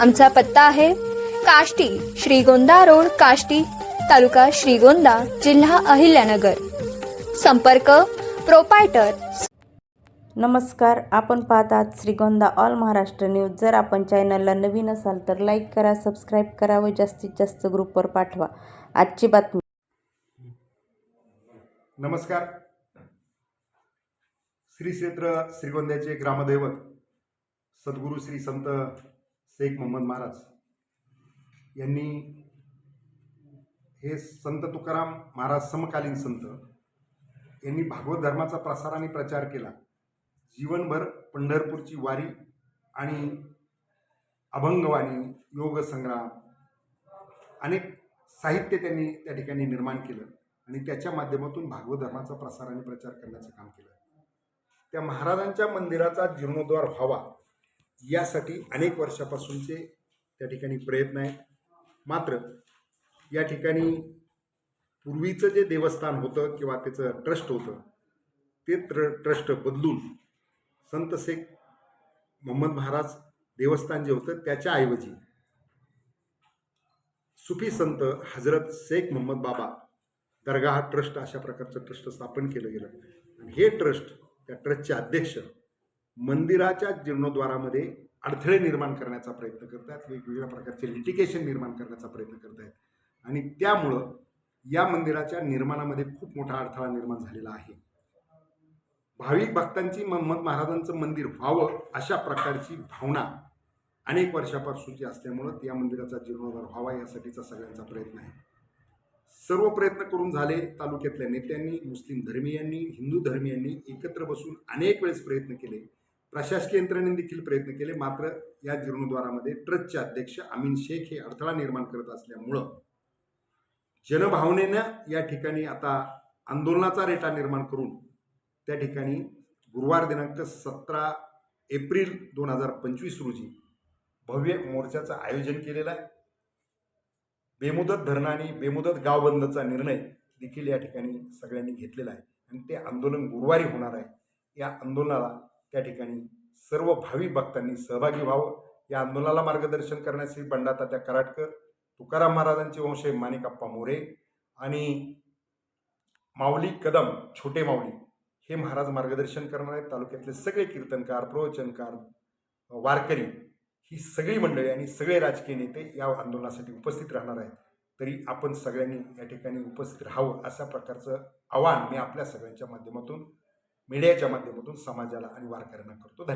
आमचा पत्ता आहे काष्टी श्रीगोंदा रोड काष्टी तालुका श्रीगोंदा जिल्हा अहिल्यानगर. संपर्क प्रोपायटर. नमस्कार आपण पाहतात श्रीगोंदा ऑल महाराष्ट्र न्यूज. जर आपण चॅनलला नवीन असाल तर लाईक करा सबस्क्राईब करा व जास्तीत जास्त ग्रुपवर पाठवा. आजची बातमी. नमस्कार. श्री क्षेत्र श्रीगोंद्याचे ग्रामदैवत सद्गुरू श्री संत शेख मोहम्मद महाराज यांनी हे संत तुकाराम महाराज समकालीन संत यांनी भागवत धर्माचा प्रसार आणि प्रचार केला. जीवनभर पंढरपूरची वारी आणि अभंगवाणी योगसंग्राम अनेक साहित्य त्यांनी त्या ठिकाणी निर्माण केलं आणि त्याच्या माध्यमातून भागवत धर्माचा प्रसार आणि प्रचार करण्याचं काम केलं. त्या महाराजांच्या मंदिराचा जीर्णोद्धार व्हावा यासाठी अनेक वर्षापासूनचे त्या ठिकाणी प्रयत्न आहेत. मात्र या ठिकाणी पूर्वीचं जे देवस्थान होतं किंवा त्याचं ट्रस्ट होतं ते ट्र ट्रस्ट बदलून संत शेख मोहम्मद महाराज देवस्थान जे होतं त्याच्याऐवजी सुफी संत हजरत शेख मोहम्मद बाबा दरगाह ट्रस्ट अशा प्रकारचं ट्रस्ट स्थापन केलं गेलं. आणि हे ट्रस्ट त्या ट्रस्टचे अध्यक्ष मंदिराच्या जीर्णोद्वारामध्ये अडथळे निर्माण करण्याचा प्रयत्न करत आहेत वेगवेगळ्या प्रकारचे लिटिकेशन निर्माण करण्याचा प्रयत्न करत आहेत आणि त्यामुळं या मंदिराच्या निर्माणामध्ये खूप मोठा अडथळा निर्माण झालेला आहे. भाविक भक्तांची मोहम्मद महाराजांचं मंदिर व्हावं अशा प्रकारची भावना अनेक वर्षापासूनची असल्यामुळं या मंदिराचा जीर्णोद्धार व्हावा यासाठीचा सगळ्यांचा प्रयत्न आहे. सर्व प्रयत्न करून झाले तालुक्यातल्या नेत्यांनी मुस्लिम धर्मियांनी हिंदू धर्मियांनी एकत्र बसून अनेक वेळेस प्रयत्न केले. प्रशासकीय यंत्रणेने देखील प्रयत्न केले. मात्र या जीर्णोद्वारामध्ये ट्रस्टचे अध्यक्ष अमीन शेख हे अडथळा निर्माण करत असल्यामुळं जनभावनेनं या ठिकाणी आता आंदोलनाचा रेटा निर्माण करून त्या ठिकाणी गुरुवार दिनांक सतरा एप्रिल दोन हजार पंचवीस रोजी भव्य मोर्चाचं आयोजन केलेलं आहे. बेमुदत धरणं आणि बेमुदत गाव बंदचा निर्णय देखील या ठिकाणी सगळ्यांनी घेतलेला आहे. आणि ते आंदोलन गुरुवारी होणार आहे. या आंदोलनाला त्या ठिकाणी सर्व भावी भक्तांनी सहभागी व्हावं. या आंदोलनाला मार्गदर्शन करण्यासाठी बंडातात्या कराटकर तुकाराम महाराजांचे वंश माणिकाप्पा मोरे आणि माऊली कदम छोटे माऊली हे महाराज मार्गदर्शन करणार आहेत. तालुक्यातले सगळे कीर्तनकार प्रवचनकार वारकरी ही सगळी मंडळी आणि सगळे राजकीय नेते या आंदोलनासाठी उपस्थित राहणार आहेत. तरी आपण सगळ्यांनी या ठिकाणी उपस्थित राहावं अशा प्रकारचं आव्हान मी आपल्या सगळ्यांच्या माध्यमातून मीडियाच्या माध्यमातून समाजाला आणि वारकऱ्यांना करतो. धन्यवाद.